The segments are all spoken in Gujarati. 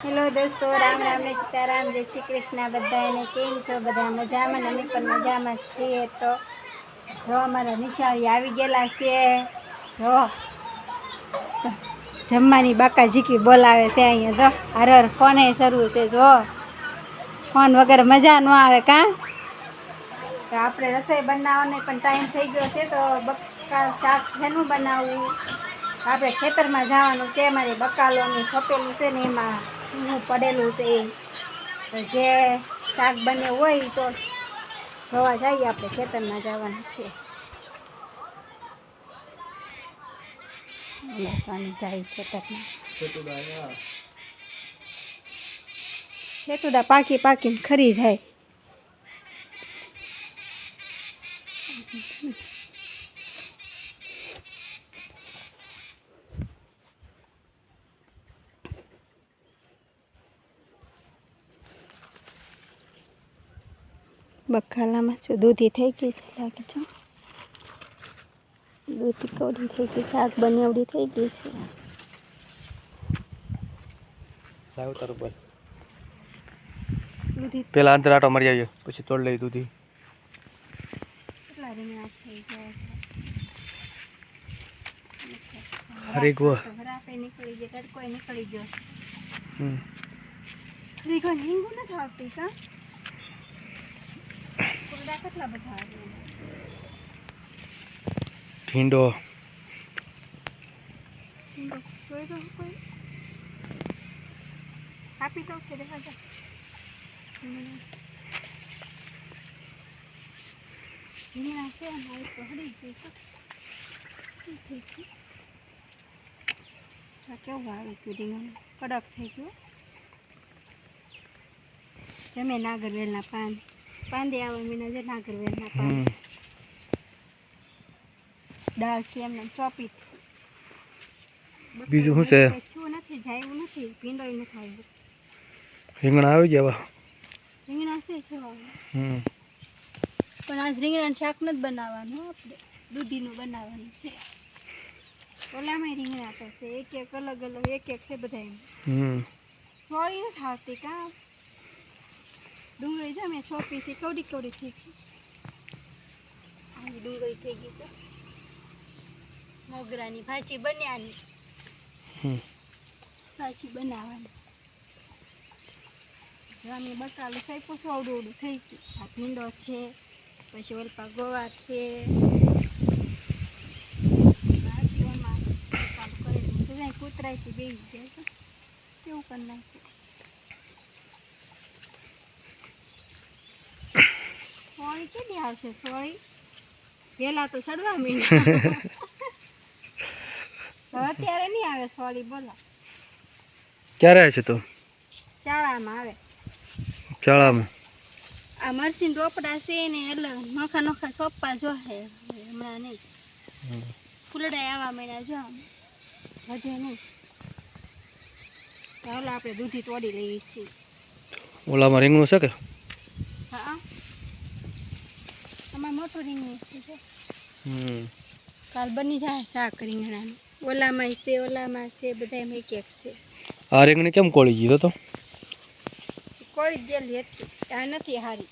હેલો દોસ્તો, રામ રામ ને સીતારામ, જય શ્રી કૃષ્ણ. બધાને કેમ છો? બધા મજામાં અમે પણ મજામાં છીએ. તો જો અમારા નિશાળી આવી ગયેલા છે. જો જમવાની બાકા ઝીકી બોલાવે છે અહીંયા. તો હર હર ફોને શરૂ છે. જો ફોન વગર મજા ન આવે કાં? તો આપણે રસોઈ બનાવવાનો પણ ટાઈમ થઈ ગયો છે. તો બકા શાક શેનું બનાવવું? આપણે ખેતરમાં જવાનું છે. મારી બકાલોની છપેલું છે ને એમાં પડેલું છે જે શાક બને હોય તો જોવા જઈએ આપણે ખેતરમાં જવાનું છે. લસણ જાય ખેતરમાં. છેતુડા પાકી પાકીને ખરી જાય. બખાલામાં જો દૂધી થઈ ગઈ છે લાગે છો. દૂધી કવડી થઈ ગઈ શાક બનેવડી થઈ ગઈ છે. લાવ તારું બોલ દૂધી પેલા અંતર આટો મારી આવ્યો પછી તોડ લઈ દૂધી. છે? હરી ગો નીકળી ગયો તડકોય નીકળી ગયો. હમ. રીંગણ રીંગું નથી આવતી કા? કુરડા કેટલા બધા ભીંડો જોઈ આપી દઉં કે દેખા રીંગણા છે અમારી તો હળી ગઈ તો કેવું આવે ગયું રીંગણ કડક થઈ ગયું. જમે નાગરવેલના પાન. પાંદે આવે મીના જે નાગરવેલના પાન હમ. દાળ છે એમને ચોપી બીજું શું છે? શું નથી જાયું નથી ભીંડોય નથી આવ્યું. રીંગણા આવી ગયા રીંગણા છે છે હમ. પણ આજ રીંગણાનું શાક નથી બનાવવાનું આપણે. દૂધીનું બનાવવાનું છે. ઓલામાં રીંગણા થશે એક એક અલગ અલગ એક એક છે બધા હમ. સોળી નથી આવતી કા? ડુંગળી છે મેં છોપીથી છે કવડી કવડી થઈ ગઈ. આની ડુંગળી થઈ ગઈ છે. મોગરાની ભાજી બન્યાની. ભાજી બનાવવાની. અમે બકાલું થઈ પછી અવડું અવડું થઈ ગયું. આ ભીંડો છે પછી ઓલપા ગોવાર છે. છે. કૂતરાયથી બેસી જાય છે. કેવું કરી નાખ્યું. સોળી આવશે? તો સડવા અત્યારે નહીં આવે સોળી બોલો ક્યારે આવે છે તો? શાળામાં આવે. શાળામાં? આ મરસીન રોપડા છે ને એટલે નોખા નોખા સોપા જો હે. હમણાં નહીં. ફૂલડા આવા મહિના જો. વધે નહીં. હાલો આપણે દૂધી તોડી લઈએ છીએ. ઓલામાં રીંગણું છે કે હા આમાં મોટું રીંગણ છે. હમ. કાલ બની જાય શાક રીંગણાનું ઓલામાં છે ઓલામાં છે બધા એમ એક એક છે. આ રીંગણી કેમ કોળી ગયો તો? કોળી ગયેલી હતી. આ નથી હારી.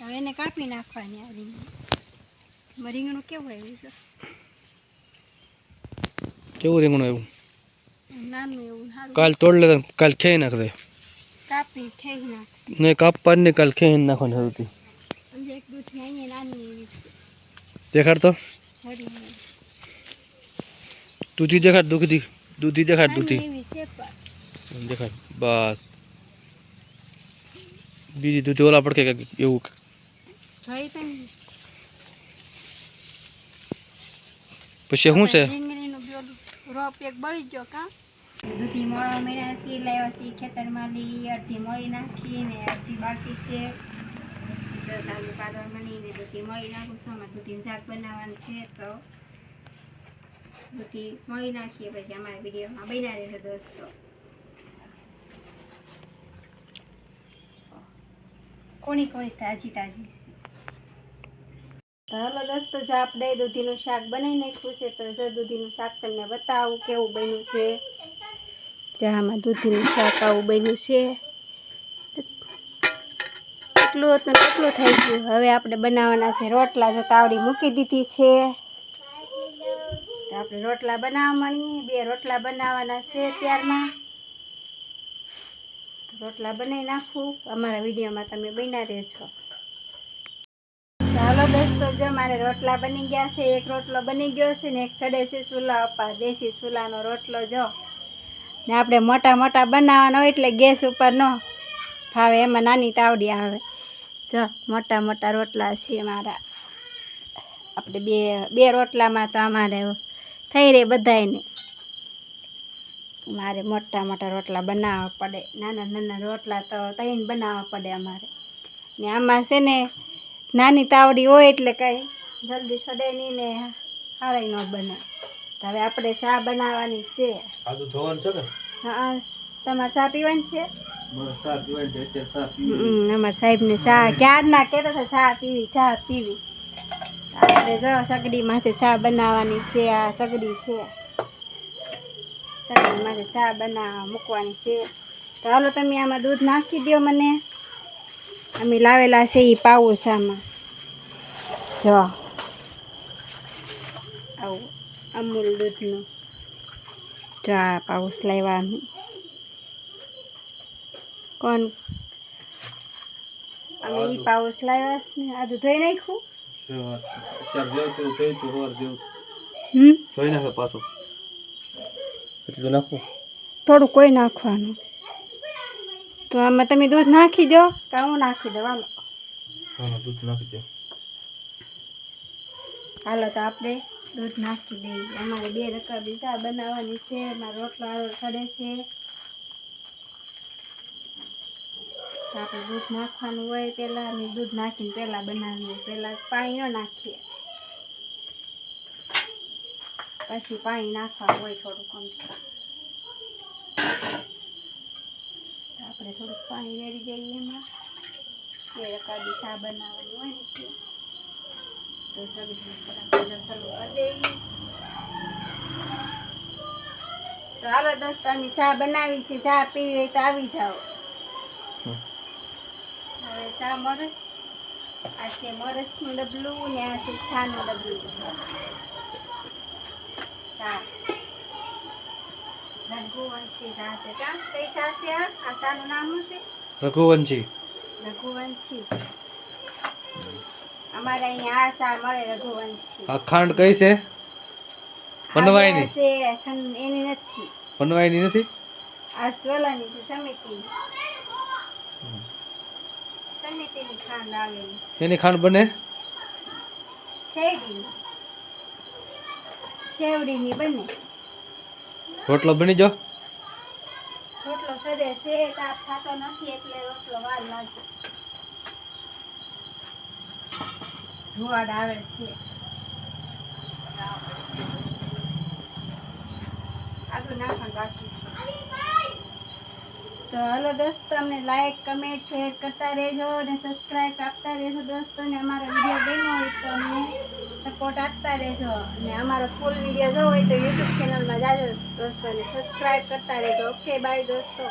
હવે એને કાપી નાખવાની આ રીંગણ. રીંગણું કેવું આવ્યું છે? કેવું રીંગણું આવ્યું? નાનું એવું કાલ તોડ લે કાલ ખેઈ નાખ દે કાપી ખેઈ નાખ ને કાપવાની ને કાલ ખેઈ નાખવાની હતી. એક દૂધી દેખાડ જડી દૂધી દેખાડ દૂધી. દેખાડ બસ. બીજી દૂધી ઓલા પડકે કે એવું પછી શું છે? દૂધી મોળા મેળા સી લાવ્યા સી ખેતરમાં લઈ અડધી મોળી નાખી ને અડધી બાકી છે. તો બનાવવાનું છે, તો મોળી નાખીએ પછી અમારા બન્યા દોસ્તો. કોણી કોણી તાજી તાજી? હલો દોસ્તો, જો આપણે દૂધીનું શાક બનાવી નાખ્યું છે, તો જો દૂધીનું શાક તમને બતાવું કેવું બન્યું છે. ચામાં દૂધીનું શાક આવું બન્યું છે. એટલું હતું એટલું થઈ ગયું. હવે આપણે બનાવવાના છે રોટલા. જો તાવડી મૂકી દીધી છે. તો આપણે રોટલા બનાવવા માંડીએ. બે રોટલા બનાવવાના છે ત્યારમાં રોટલા બનાવી નાખું. અમારા વિડીયોમાં તમે બન્યા રહેજો. ચાલો દોસ્તો, જો મારે રોટલા બની ગયા છે. એક રોટલો બની ગયો છે ને એક ચડે છે ચૂલા અપા, દેશી ચૂલાનો રોટલો, જો. ને આપણે મોટા મોટા બનાવવાનો એટલે ગેસ ઉપર ન ફાવે એમાં નાની તાવડી આવે. જો મોટા મોટા રોટલા છે મારા. આપણે બે બે રોટલામાં તો અમારે થઈ રહે બધાયને. મારે મોટા મોટા રોટલા બનાવવા પડે. નાના નાના રોટલા તો તઈને બનાવવા પડે અમારે. ને આમાં છે ને નાની તાવડી હોય એટલે કાંઈ જલ્દી સડે નહીં ને હારાય ન બને. તો હવે આપણે ચા બનાવવાની છે. હા તમારે ચા પીવાની છે? મારે સાહેબ ને ચા અમારા ક્યારના કહેતા હતા, ચા પીવી ચા પીવી. આપણે જો સગડી માથે ચા બનાવવાની છે, આ સગડી છે. સગડી માથે ચા બનાવવા મૂકવાની છે. તો હાલો તમે આમાં દૂધ નાખી દો મને. અમે લાવેલા છે એ પાવું આમાં જો. આવું અમૂલ દૂધનું. જો પાઉસ લાવ્યા અમે. કોણ? અમે ઈ પાઉસ લાવ્યા છે ને આ ધોઈ નાખ્યું. અત્યારે જેવું તેવું થયું તું સવાર જેવું. હમ? નાખે પાછું. તો થોડું કોઈ નાખવાનું. તો આમાં તમે દૂધ નાખી દો કે હું નાખી દઉં હાલો હા દૂધ નાખી દો. હાલો તો આપણે દૂધ નાખી દઈએ. અમારે બે રકા બીજા બનાવવાની છે એમાં રોટલો આવો ચડે છે તો આપણે દૂધ નાખવાનું હોય પહેલાં અમે દૂધ નાખીને પહેલાં બનાવીએ. પહેલાં પાણી ન નાખીએ. પછી પાણી નાખવાનું હોય થોડુંક અમથું. આપણે થોડુંક પાણી રેડી દઈએ એમાં. બે રકાબી ચા બનાવવાની હોય ને તો સબ્જી ઉપર આપણે રસોડું કરી દઈએ. તો હાલો દોસ્તાની ચા બનાવી છે. ચા પીવી તો આવી જાઓ. ચા મરસ? આ છે મરસનું ડબલું ને આ છે છાનું ડબલું. ચા. રઘુવંશી ચા છે કા? કઈ ચા છે આ? ચાનું નામ શું છે? રઘુવંશી. રઘુવંશી. અમારે અહીંયા આ ચા મળે રઘુવંશી. આ કઈ છે? બનવાયની. છે એની નથી. બનવાયની નથી? આ સોલાની છે આવેલી એની ખાંડ બને? શેવડીની બને. રોટલો બની જો રોટલો સડે છે તાપ થતો નથી એટલે રોટલો વાર લાગે. ધુવાડ આવે છે. આદુ નાખવાનું બાકી. તો હલો દોસ્તો અમને લાઈક કમેન્ટ શેર કરતા રહેજો અને સબસ્ક્રાઈબ આપતા રહેજો દોસ્તો ને અમારો વીડિયો ગમ્યો હોય તો અમને સપોર્ટ આપતા રહેજો. અને અમારો ફૂલ વીડિયો જોવો હોય તો યુટ્યુબ ચેનલમાં જાજો દોસ્તોને સબસ્ક્રાઈબ કરતા રહેજો. ઓકે બાય દોસ્તો.